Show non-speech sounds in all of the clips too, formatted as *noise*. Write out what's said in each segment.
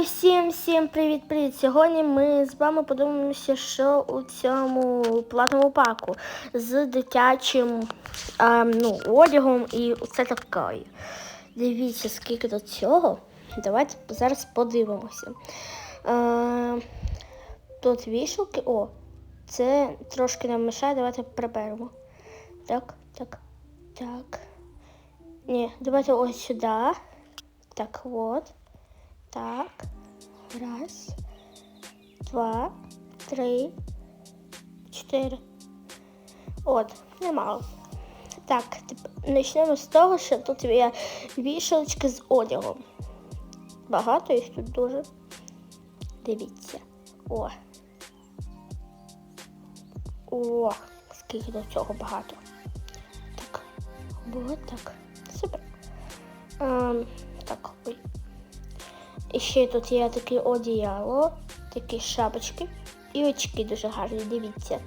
Усім всім привіт-привіт! Сьогодні ми з вами подивимося, що у цьому платному паку з дитячим ем, ну, одягом і все таке. Дивіться, скільки до цього. Давайте зараз подивимося. Е, тут вішалки. О, це трошки нам мешає. Давайте приберемо. Так, так, так. Ні, давайте ось сюди. Так, от. Так. Раз, два, три, чотири. От, немало. Так, почнемо з того, що тут є вішалочки з одягом. Багато їх тут дуже. Дивіться. О. О, скільки до цього багато. Так. Вот так. І ще тут є таке одіяло, такі шапочки і очки дуже гарні, дивіться.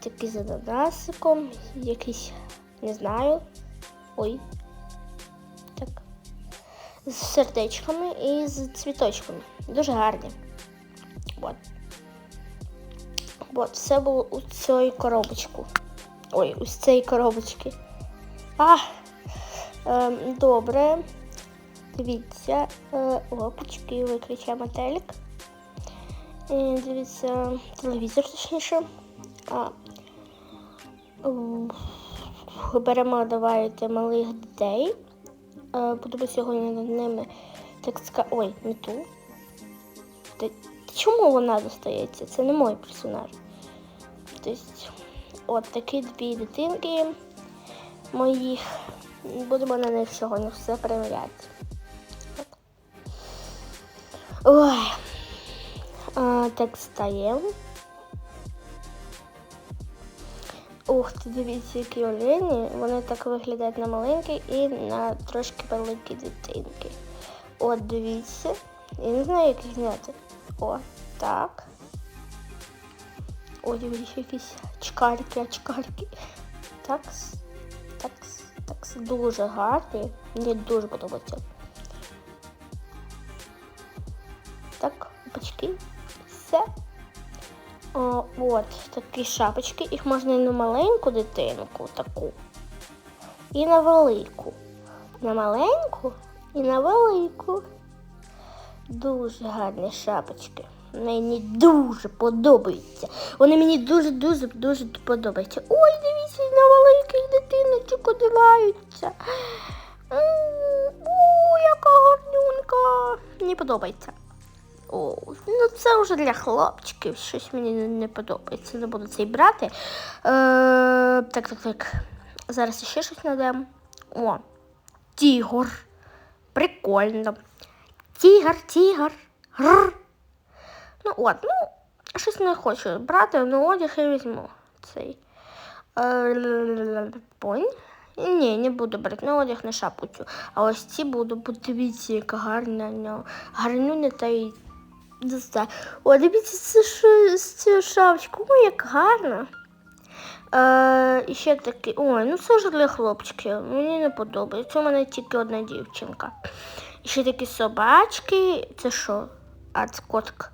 Такі з ананасиком, якісь, не знаю. Ой. Так. З сердечками і з цвіточками. Дуже гарні. От. От, все було у цій коробочку. Ой, у цій коробочці. А, ем, добре. Дивіться, е, лопочки виключає метелик. І дивіться, телевізор точніше. А, беремо, давайте малих дітей. Е, Будемо сьогодні над ними так сказати. Ой, не ту. Чому вона достається? Це не мой персонаж. Тобто, от такі дві дитинки моїх. Будемо на них сьогодні все перевіряти. Ой. А, так стаємо. Ух ти, дивіться, які олені. Вони так виглядають на маленькі і на трошки великі дитинки. От дивіться. Я не знаю, як їх зняти. О, так. О, дивіться, якісь чкарки, очкарки. Такс, такс, такс. Дуже гарні. Мені дуже подобається. Так. Все. О, от такі шапочки. Їх можна і на маленьку дитинку таку. І на велику. На маленьку і на велику. Дуже гарні шапочки. Мені дуже подобаються. Вони мені дуже-дуже дуже подобаються. Ой, дивіться, на великих дитиночок одягаються. М, О, яка гарнюнька. Мені подобається. О, ну це вже для хлопчиків. Щось мені не, подобається. Не буду цей брати. Е, так, так, так. Зараз ще щось знайдемо. О, тігр. Прикольно. Тігр, тігр. Гр. Ну от, ну, щось не хочу брати, ну одяг я візьму цей. Е, Понь. Ні, не буду брати на одяг на шапку. А ось ці буду, бо дивіться, яка гарна гарнюня та й доста. О, дивіться, цю шапочку. Ой, як гарно. Е, і ще такий. Ой, ну це ж для хлопчиків. Мені не подобається. У мене тільки одна дівчинка. І ще такі собачки. Це що? А, це котик.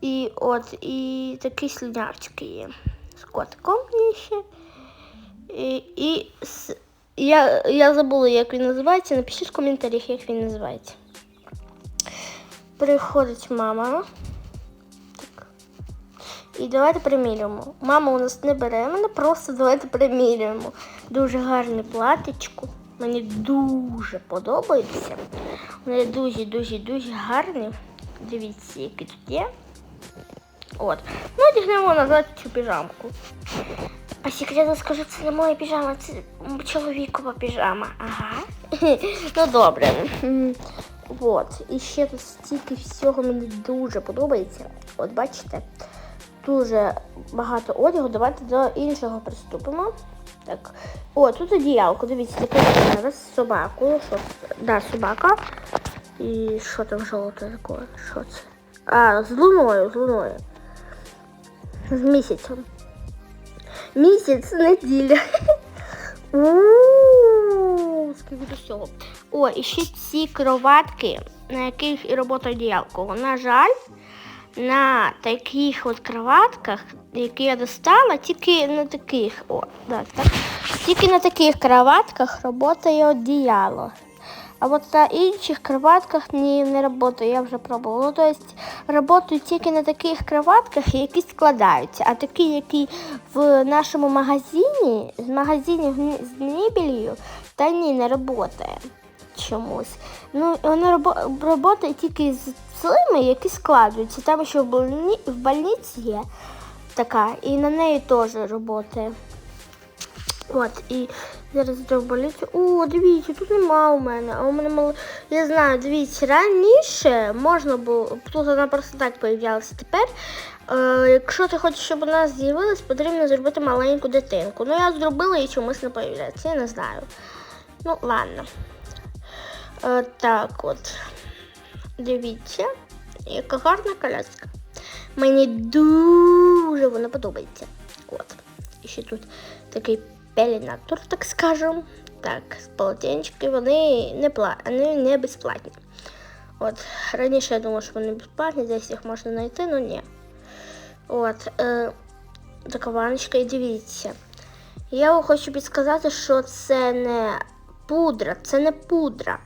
І от, і такі слюнявчики є. З котиком є ще. І, і я, я забула, як він називається. Напишіть в коментарях, як він називається. Приходить мама. Так. І давайте примірюємо. Мама у нас не бере мене, просто давайте примірюємо. Дуже гарне платічко. Мені дуже подобається. Вони дуже-дуже-дуже гарні. Дивіться, які тут є. От. Ну, одягнемо назад цю піжамку. А секретно скажу, це не моя піжама, це чоловікова піжама. Ага. *laughs* ну добре. От. І ще тут стільки всього мені дуже подобається. От бачите, дуже багато одягу. Давайте до іншого приступимо. Так. О, тут одіялко, дивіться, таке зараз з собакою. Що? Да, собака. І що там жовте таке? Що це? А, з луною, з луною. З місяцем. Місяць, неділя. *laughs* Скільки до всього. О, і ще ці кроватки на яких і робота одіялко. На жаль, на таких от кроватках, які я достала, тільки на таких, о, да, так, тільки на таких кроватках працює одіяло. А от на інших кроватках ні, не працює, я вже пробувала. Ну, тобто працюють тільки на таких кроватках, які складаються. А такі, які в нашому магазині, з магазинів з мебелью, та ні, не працює чомусь. Ну, вона працює тільки з цими, які складуються. Там ще в, больні... в больниці є така, і на неї теж працює. От, і зараз йду в больницю. О, дивіться, тут нема у мене. А у мене мало. Я знаю, дивіться, раніше можна було. Тут вона просто так появлялася. Тепер, е, якщо ти хочеш, щоб вона з'явилась, потрібно зробити маленьку дитинку. Ну, я зробила і чомусь не появляється, я не знаю. Ну, ладно. Е, так от. Дивіться, яка гарна коляска. Мені дуже вона подобається. От. І ще тут такий пелінатор, так скажемо. Так, полотенчики, вони не пла... вони не безплатні. От, раніше я думала, що вони безплатні, десь їх можна знайти, але ні. От, е, така ваночка, і дивіться. Я вам хочу підсказати, що це не пудра, це не пудра.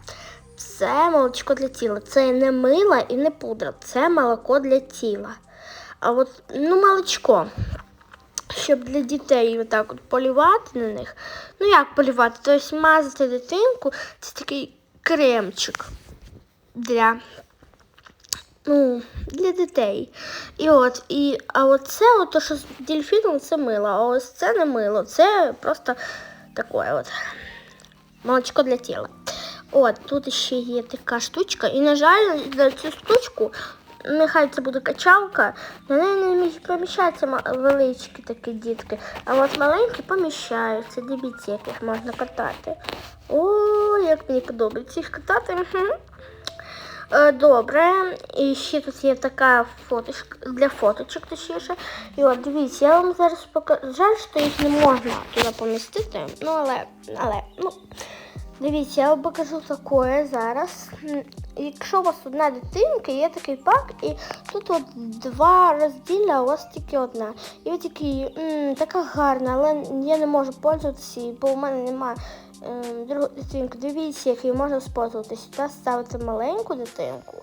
Це молочко для тіла. Це не мила і не пудра, це молоко для тіла. А от, ну, молочко щоб для дітей отак от полювати на них. Ну як полювати? Тобто мазати дитинку це такий кремчик для ну, для дітей. І от, і, А оце, от, то, що з дельфіном, це мило, а ось це не мило, це просто таке от молочко для тіла. От, тут ще є така штучка. І, на жаль, за цю штучку нехай це буде качалка, на неї не поміщаються величкі такі дітки, а от маленькі поміщаються. Дивіться, як їх можна катати. О, як мені подобається їх катати. Е, добре, і ще тут є така фоточка для фоточок точніше. І от дивіться, я вам зараз покажу. Жаль, що їх не можна туди помістити. Ну, але, але, ну, дивіться, я вам покажу таке зараз. Якщо у вас одна дитинка, є такий пак, і тут от два розділля, а у вас тільки одна. І ви такий, така гарна, але я не можу пользуватися, бо у мене немає е, другої дитинки. Дивіться, як її можна спользуватися. Сюди ставити маленьку дитинку.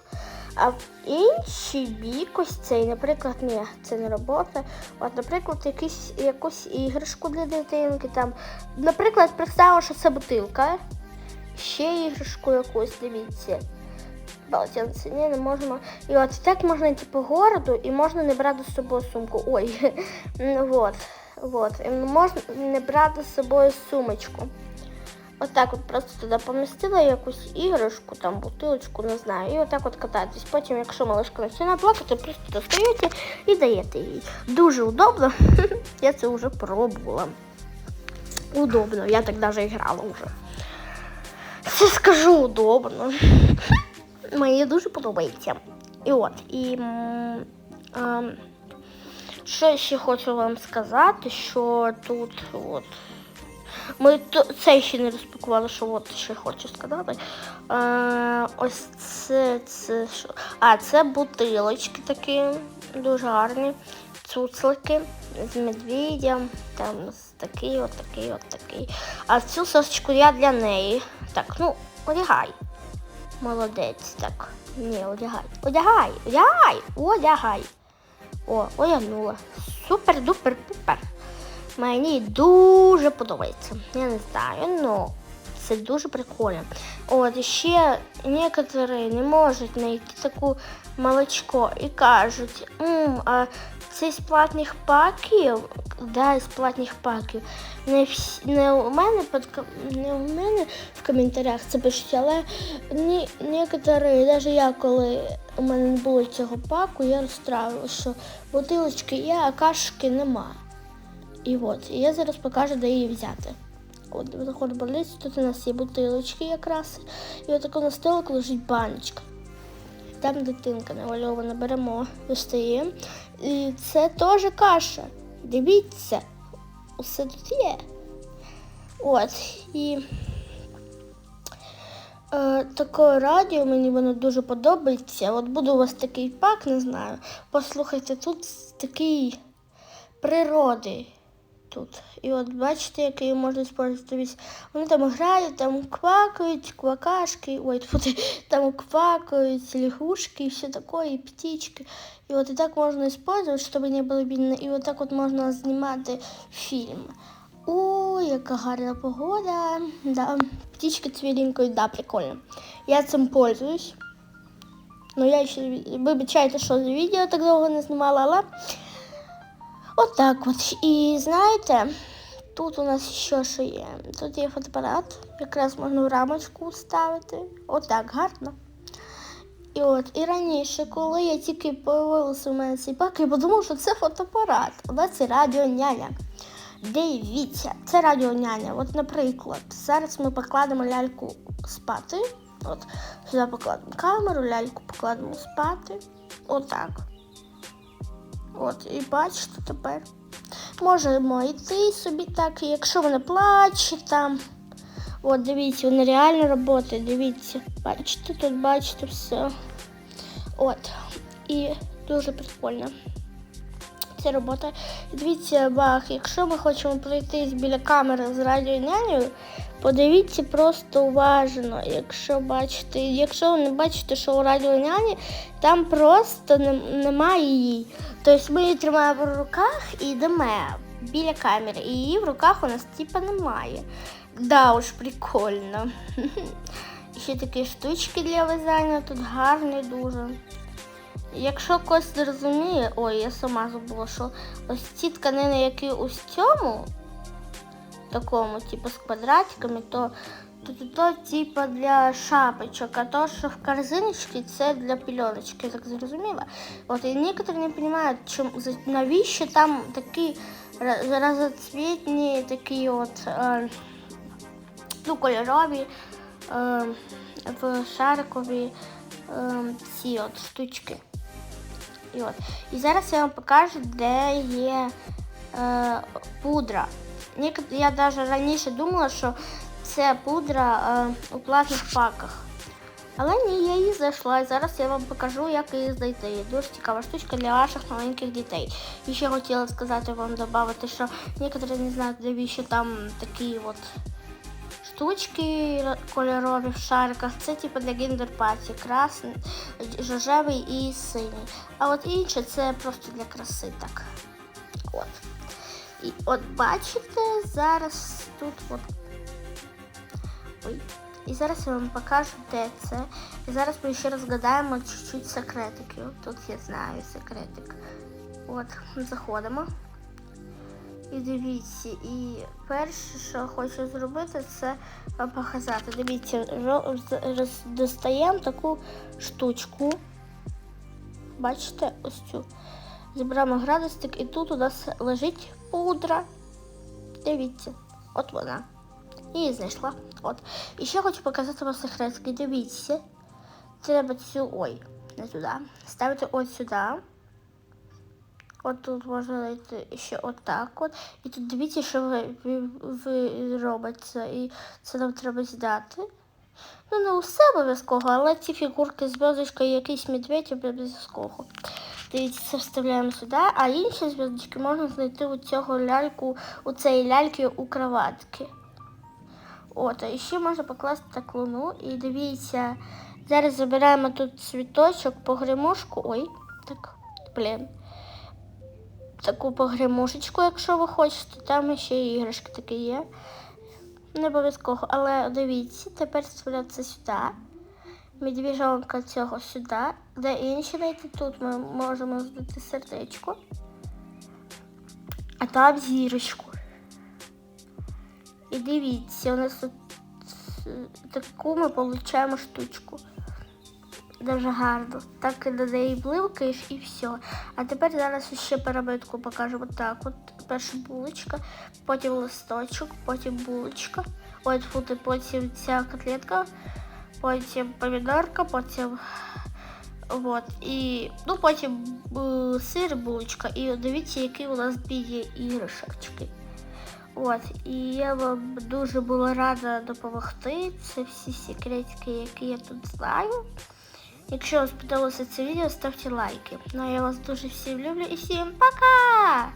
А в інший бік ось цей, наприклад, ні, це не робота. От, наприклад, якісь, якусь іграшку для дитинки. там. Наприклад, представимо, що це бутилка. Ще іграшку якусь, дивіться полотенце. Ні, не можемо. І от так можна йти по городу і можна не брати з собою сумку. Ой, *laughs* вот, вот. І можна не брати з собою сумочку. Отак от, просто туди помістила якусь іграшку, там бутилочку, не знаю, і отак от кататись. Потім, якщо малишка починає плакати, просто достаєте і даєте їй. Дуже удобно. *laughs* Я це вже пробувала. Удобно, я так навіть грала вже. Це скажу удобно. *laughs* Мені дуже подобається. І от, і що ще хочу вам сказати, що тут от. Ми це ще не розпакували, що от ще хочу сказати. А, Ось це це що. А, це бутилочки такі дуже гарні, цуцлики з медведем, там такий, от такий, от такий. А цю сосочку я для неї. Так, ну, одягай. Молодець, так. Ні, одягай. Одягай, одягай, одягай. О, одягнула. Супер-дупер-пупер. Мені дуже подобається. Я не знаю, ну це дуже прикольно. От, ще некоторі не можуть знайти таку молочко і кажуть, а це з платних паків, да, з платних паків. Не всі, не у мене під, не у мене в коментарях це пишуть, але некоторі, навіть я коли у мене не було цього паку, я розстравила, що бутилочки є, а кашки нема. І от, я зараз покажу, де її взяти. От, заходить больницю, тут у нас є бутилочки якраз. І отако на столик лежить баночка. Там дитинка намальована, беремо, достаємо. І це теж каша. Дивіться, усе тут є. От. І Е, таке радіо, мені воно дуже подобається. От буде у вас такий пак, не знаю. Послухайте, тут такий природи тут. І от бачите, який можна використовувати. Вони там грають, там квакають, квакашки, ой, тьфу ти, там квакають, лягушки і все таке, і птички. І от і так можна використовувати, щоб не було бідно. І от так от можна знімати фільм. О, яка гарна погода. Да. Птички цвіленькою, да, прикольно. Я цим пользуюсь. Ну, я ще вибачайте, що за відео так довго не знімала, але отак от. І знаєте, тут у нас ще що є. Тут є фотоапарат, якраз можна в рамочку ставити. Отак, гарно. І от, і раніше, коли я тільки появилася у мене цей пак, я подумала, що це фотоапарат. Але це радіо няня. Дивіться, це радіо няня. От, наприклад, зараз ми покладемо ляльку спати. От, сюди покладемо камеру, ляльку покладемо спати. Отак. От, і бачите тепер. Можемо йти собі так, якщо вона плаче там. От, дивіться, вона реально працює, дивіться. Бачите, тут бачите все. От. І дуже прикольно. Це робота. Дивіться, бах, якщо ми хочемо пройтись біля камери з радіонянею, подивіться просто уважно, якщо бачите, якщо ви не бачите, що у радіоняні там просто нем- немає її. Тобто ми її тримаємо в руках і йдемо біля камери, і її в руках у нас типа немає. Да уж, прикольно. *laughs* Ще такі штучки для вязання тут гарні дуже. Якщо хтось не розуміє, ой, я сама забула, що ось ці тканини, які ось цьому, такому, типу, з квадратиками, то то, то, то типу для шапочок, а то, що в корзиночці, це для пільоночки, так зрозуміла. От і некоторі не розуміють, за- навіщо там такі ра- разоцвітні, такі от е, ну, кольорові е, в шарикові е, ці от штучки. І, от. і зараз я вам покажу, де є е, пудра. Я навіть раніше думала, що це пудра е, у платних паках. Але ні, я її знайшла. І зараз я вам покажу, як її знайти. Дуже цікава штучка для ваших маленьких дітей. І ще хотіла сказати вам додати, що некоторі не знають, навіщо там такі от штучки кольорові в шариках. Це типу для гендер-паті. Красний, рожевий і синій. А от інше це просто для краси так. От. І от бачите, зараз тут от. Ой. І зараз я вам покажу, де це. І зараз ми ще розгадаємо чуть-чуть секретиків. Тут я знаю секретик. От, заходимо. І дивіться, і перше, що хочу зробити, це вам показати. Дивіться, достаємо таку штучку. Бачите, ось цю. Зібраємо градусник, і тут у нас лежить пудра. Дивіться, от вона. Її знайшла. От. І ще хочу показати вам секретки. Дивіться. Треба цю. Ой, не туди. Ставити ось сюди. От тут можна знайти ще отак от. І тут дивіться, що ви, ви, робиться. І це нам треба здати. Ну, не усе обов'язково, але ці фігурки з зв'язочкою і якийсь медведь обов'язково. Дивіться, це вставляємо сюди, а інші зв'язочки можна знайти у цього ляльку, у цієї ляльки у кроватки. От, а ще можна покласти так луну. І дивіться, зараз забираємо тут цвіточок, погремушку. Ой, так, блін. Таку погремушечку, якщо ви хочете. Там ще іграшки такі є. Не обов'язково, але дивіться, тепер вставляється сюди. Медвіжонка цього сюди. Де інші знайти тут ми можемо здати сердечко. А там зірочку. І дивіться, у нас тут е, таку ми отримуємо штучку. Дуже гарно. Так до неї бливкаєш і все. А тепер зараз ще перебитку покажу. От так. От перша булочка, потім листочок, потім булочка. Ой, фути, потім ця котлетка, потім помідорка, потім. Вот. І ну, потім е, сир, булочка. І дивіться, які у нас дві є іграшечки. От, і я вам дуже була рада допомогти. Це всі секретики, які я тут знаю. Якщо вам сподобалося це відео, ставте лайки. Ну а я вас дуже всім люблю і всім пока!